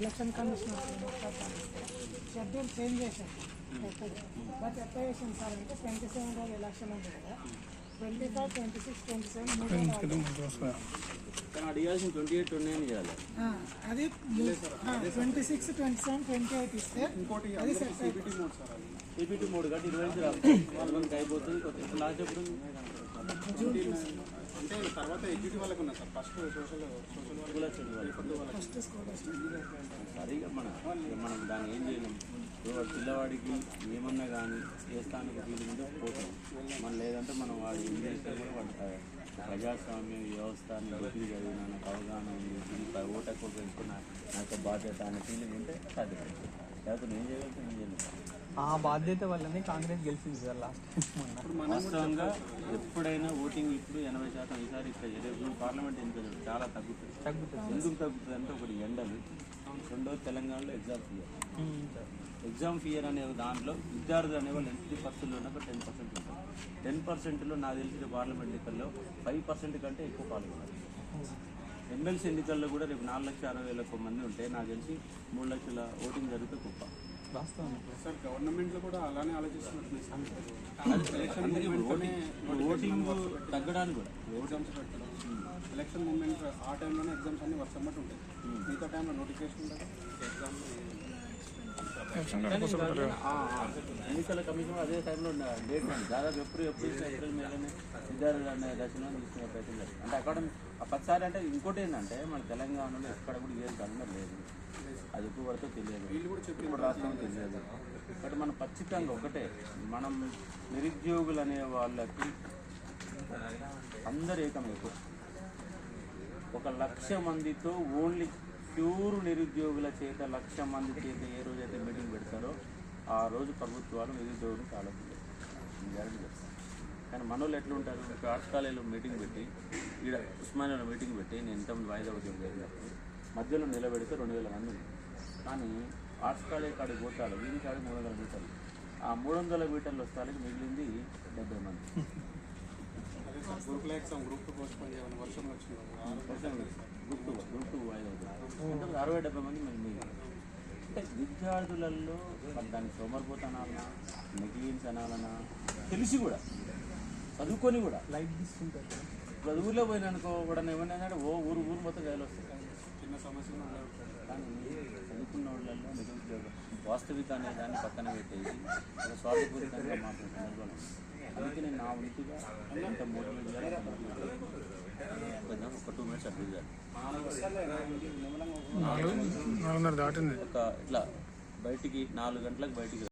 Election commission schedule change చేశారు but ఎట్లా చేసింది సార్ అంటే ట్వంటీ సెవెన్ రోజు ఎలక్షన్ ఉంది కదా twenty five twenty six twenty seven twenty eight twenty nine చేయాలి అది. Twenty six twenty seven twenty eight ఇస్తే అది సెట్ అయిపోతుంది సిపిటి మోడ్ కాబట్టి ఇరవై అయిపోతుంది కొత్త లాస్ట్ ఎప్పుడు అంటే తర్వాత వాళ్ళకి ఉన్నా sir first social social first సరిగా మన మనం దాన్ని ఏం చేయలేం పిల్లవాడికి ఏమన్నా కానీ ఏ స్థానిక ఫీలింగ్ పోతాం మనం లేదంటే మనం వాడు ఏం చేస్తే కూడా వాడు ప్రజాస్వామ్య వ్యవస్థని డిగ్రీ చదివిన నాకు అవగాహన ఉంది ఓటు ఎక్కువ పెంచుకున్న నాకు బాధ్యత అనే ఫీలింగ్ ఉంటే సాధ్యపడుతుంది లేకపోతే నేను చేయగలుగుతాను నేను చేయలేను ఆ బాధ్యత వల్లనే కాంగ్రెస్ గెలిచింది సార్ లాస్ట్ వాస్తవంగా ఎప్పుడైనా ఓటింగ్ ఇప్పుడు ఎనభై శాతం ఈసారి ఇక్కడ పార్లమెంట్ ఎన్నికలు చాలా తగ్గుతుంది తగ్గుతుంది ఎందుకు తగ్గుతుంది అంటే ఒకటి ఎండలు. రెండోది తెలంగాణలో ఎగ్జామ్ ఫియర్ ఎగ్జామ్ ఫియర్ అనే దాంట్లో విద్యార్థులు అనేవాళ్ళు ఎన్ని పర్సెంట్లో ఉన్న ఒక టెన్ పర్సెంట్ ఉంటారు టెన్ పర్సెంట్లో నాకు తెలిసిన పార్లమెంట్ ఎన్నికల్లో ఫైవ్ పర్సెంట్ కంటే ఎక్కువ పాల్గొన్నారు ఎమ్మెల్సీ ఎన్నికల్లో కూడా రేపు నాలుగు లక్షల అరవై వేల ఒక్క మంది ఉంటే నాకు తెలిసి మూడు లక్షల ఓటింగ్ జరిగితే గొప్ప. సార్ గవర్నమెంట్ కూడా అలానే ఆలోచిస్తున్నట్టు ఓటింగ్ ఓటింగ్ తగ్గడానికి కూడా. ఎగ్జామ్స్ పెట్టడం. ఎలక్షన్ మూమెంట్ ఆ టైంలోనే ఎగ్జామ్స్ అన్ని వర్షం బట్టి ఉంటాయి. మిగతా టైంలో నోటిఫికేషన్ ఉంటుంది. ఎగ్జామ్ ఎన్నికల కమిషన్ అదే టైంలో డేట్ దాదాపు ఎప్పుడు ఎప్పుడు ఇచ్చిన ఏప్రిల్ మేలోనే విద్యార్థులు అనే దశలో తీసుకునే ప్రయత్నం చేస్తారు అంటే అక్కడ పదిసారి అంటే ఇంకోటి ఏంటంటే మన తెలంగాణలో ఎక్కడ కూడా ఏ గవర్నమెంట్ లేదు అది ఎప్పుడు పడితే తెలియదు వీళ్ళు కూడా చెప్పి ఇప్పుడు రాష్ట్రం తెలియదు బట్ మనం ఖచ్చితంగా ఒకటే మనం నిరుద్యోగులు అనే వాళ్ళకి అందరు ఏకమైపోయి ఒక లక్ష మందితో ఓన్లీ ప్యూర్ నిరుద్యోగుల చేత లక్ష మంది చేత ఏ రోజైతే మీటింగ్ పెడతారో ఆ రోజు ప్రభుత్వాలు నిరుద్యోగులు చాలా కానీ మనోళ్ళు ఎట్లా ఉంటారు ఇప్పుడు ఆర్ట్స్ కాలేజీలో మీటింగ్ పెట్టి ఈడ ఉస్మానియాలో మీటింగ్ పెట్టి నేను ఇంతమంది వాయిదా ఉద్యోగం జరిగినప్పుడు మధ్యలో నిలబెడితే రెండు వేల మంది కానీ ఆర్ట్స్ కాలేజ్ కాడికి పోతారు వీరి కాడికి మూడు వందల మీటర్లు. ఆ మూడు వందల మీటర్లు వస్తానికి మిగిలింది డెబ్బై మంది. Group exam group two postpone చేయాలని వర్షం వచ్చింది గ్రూప్ టూ గ్రూప్ టూ వాయిదా అరవై డెబ్బై మంది మిగిలింది అంటే విద్యార్థులలో దాన్ని సోమరిపోత అనాలనా నెగ్లిజెన్స్ అనాలనా తెలిసి కూడా చదువుకొని కూడా. లైట్ తీసుకుంటారు. ఇప్పుడు ఊర్లో పోయిననుకో కూడా ఏమన్నా ఓ ఊరు ఊరు మొత్తం గాయలు వస్తాయి. చిన్న సమస్యలు కానీ చదువుకున్న వాళ్ళల్లో నిరుద్యోగం వాస్తవిక అనే దాన్ని పక్కన పెట్టేసి స్వార్థపూరితంగా మాట్లాడే సందర్భాలు ఉన్నాయి. అందుకే నేను నా ఉనికిగా మోటివేట్ చేయాలి. ఒక టూ మినిట్స్ అడ్వైజ్ చేయాలి. నాలుగున్నర దాటింది. ఒక ఇట్లా బయటికి నాలుగు గంటలకు బయటికి